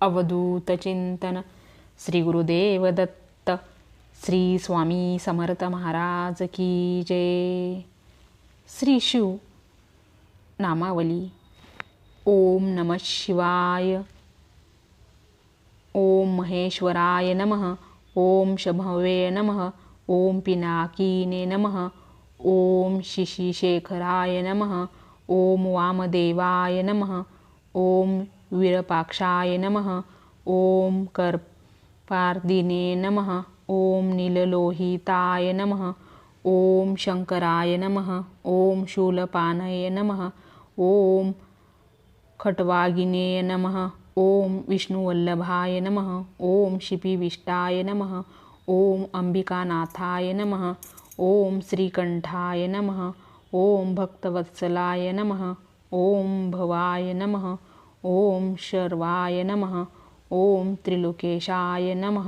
अवधूतचिंतन श्री गुरुदेव दत्त श्री स्वामी समर्थ महाराज की जय. श्री शिव नामावली. ओम नम शिवाय. ओम महेश्वराय नमः. ओम शभवे नमः. ओम पिनाकीने नमः. ओम शिशिशेखराय नमः. ओम वामदेवाय नमः. ओम विरपाक्षाय नमः ॐ कर्पार्दिने नमः ॐ नीललोहिताय नमः ॐ शङ्कराय नमः ॐ शूलपानये नमः ॐ खट्वागिने नमः ॐ विष्णुवल्लभाय नमः ॐ शिपिविष्टाय नमः ॐ अम्बिकानाथाय नमः ॐ श्रीकण्ठाय नमः ॐ भक्तवत्सलाय नमः ॐ भवाय नमः ॐ शर्वाय नमः ॐ त्रिलोकेशाय नमः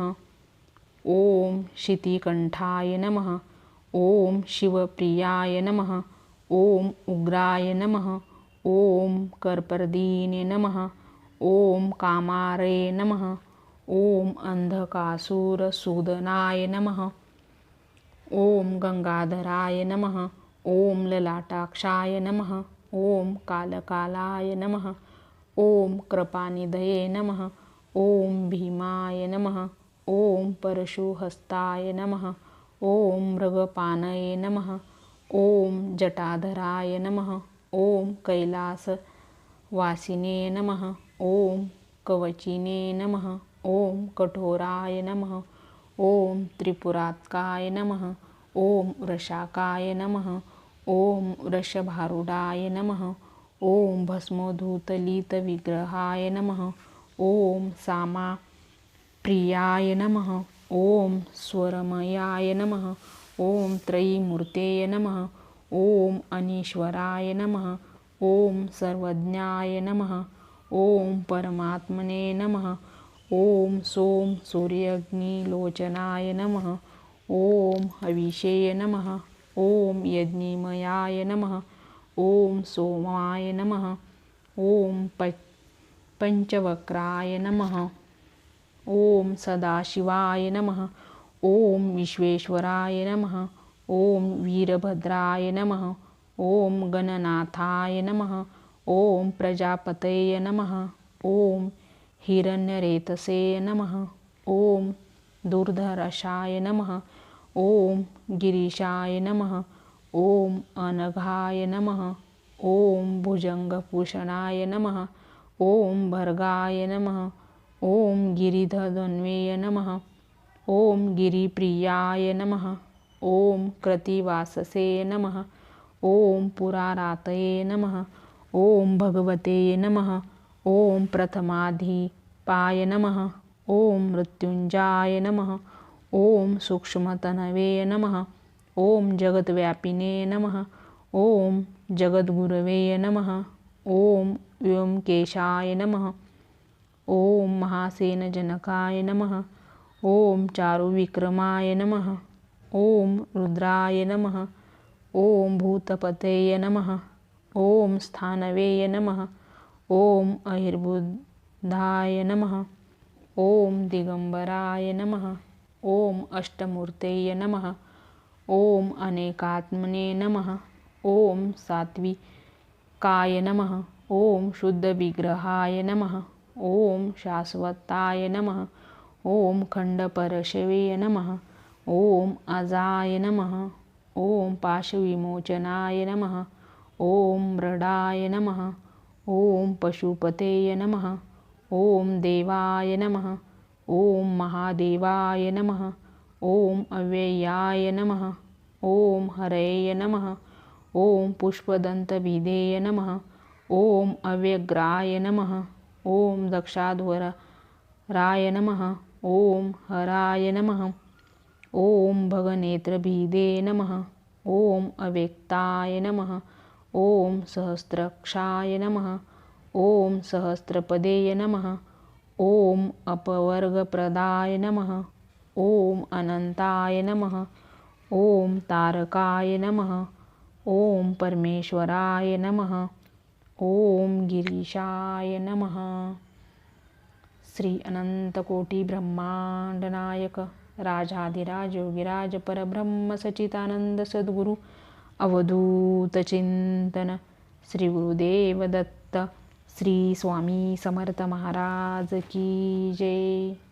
ॐ शितिकण्ठाय नमः ॐ शिवप्रियाय नमः ॐ उग्राय नमः ॐ कर्पर्दीने नमः ॐ कामारे नमः ॐ अन्धकासुरसूदनाय नमः ॐ गङ्गाधराय नमः ॐ ललाटाक्षाय नमः ॐ कालकालाय नमः ॐ कृपानिधये नमः ॐ भीमाय नमः ॐ परशुहस्ताय नमः ॐ मृगपानये नमः ॐ जटाधराय नमः ॐ कैलासवासिने नमः ॐ कवचिने नमः ॐ कठोराय नमः ॐ त्रिपुरात्काय नमः ॐ वृषाकाय नमः ॐ वृषभारूढाय नमः ॐ भस्मोधूतलितविग्रहाय नमः। ॐ सामा प्रियाय नमः। ॐ स्वरमयाय नमः। ॐ त्रयीमूर्तेय नमः। ॐ अनीश्वराय नमः। ॐ सर्वज्ञाय नमः। ॐ परमात्मने नमः। ॐ सों सूर्यग्निलोचनाय नमः। ॐ हविषेय नमः। ॐ यज्ञिमयाय नमः ॐ सोमाय नमः। ॐ प पञ्चवक्राय नमः। ॐ सदाशिवाय नमः। ॐ विश्वेश्वराय नमः। ॐ वीरभद्राय नमः। ॐ गणनाथाय नमः। ॐ प्रजापतये नमः। ॐ हिरण्यरेतसे नमः। ॐ दुर्धरशाय नमः। ॐ गिरीशाय नमः ॐ अनघाय नमः ॐ भुजङ्गभूषणाय नमः ॐ भर्गाय नमः ॐ गिरिधन्वेय नमः ॐ गिरिप्रियाय नमः ॐ कृतिवाससे नमः ॐ पुरारातये नमः ॐ भगवते नमः ॐ प्रथमाधिपाय नमः ॐ मृत्युञ्जाय नमः ॐ सूक्ष्मतनवे नमः ॐ जगद्व्यापिने नमः ॐ जगद्गुरवे नमः ॐ व्योमकेशाय नमः ॐ महासेनजनकाय नमः ॐ चारुविक्रमाय नमः ॐ रुद्राय नमः ॐ भूतपतये नमः ॐ स्थानवेय नमः ॐ अहिर्बुद्धाय नमः ॐ दिगम्बराय नमः ॐ अष्टमूर्तये नमः ॐ अनेकात्मने नमः ॐ सात्विकाय नमः ॐ शुद्धविग्रहाय नमः ॐ शाश्वताय नमः ॐ खण्डपरशवे नमः ॐ अजाय नमः ॐ पाशविमोचनाय नमः ॐ मृडाय नमः ॐ पशुपतेय नमः ॐ देवाय नमः ॐ महादेवाय नमः ॐ अव्ययाय नमः ॐ हरये नमः ॐ पुष्पदन्तभिधेय नमः ॐ अव्यग्राय नमः ॐ दक्षाध्वराय नमः ॐ हराय नमः ॐ भगनेत्रभिदे नमः ॐ अव्यक्ताय नमः ॐ सहस्रक्षाय नमः ॐ सहस्रपदेय नमः ॐ अपवर्गप्रदाय नमः ॐ अनन्ताय नमः ॐ तारकाय नमः। ॐ परमेश्वराय नमः। ॐ गिरीशाय नमः। श्री अनंतकोटी ब्रह्मांड नायक राजाधिराज योगिराज परब्रह्म सचितानंद सद्गुरु अवधूत चिंतन श्री गुरुदेव दत्त श्री स्वामी समर्थ महाराज की जय।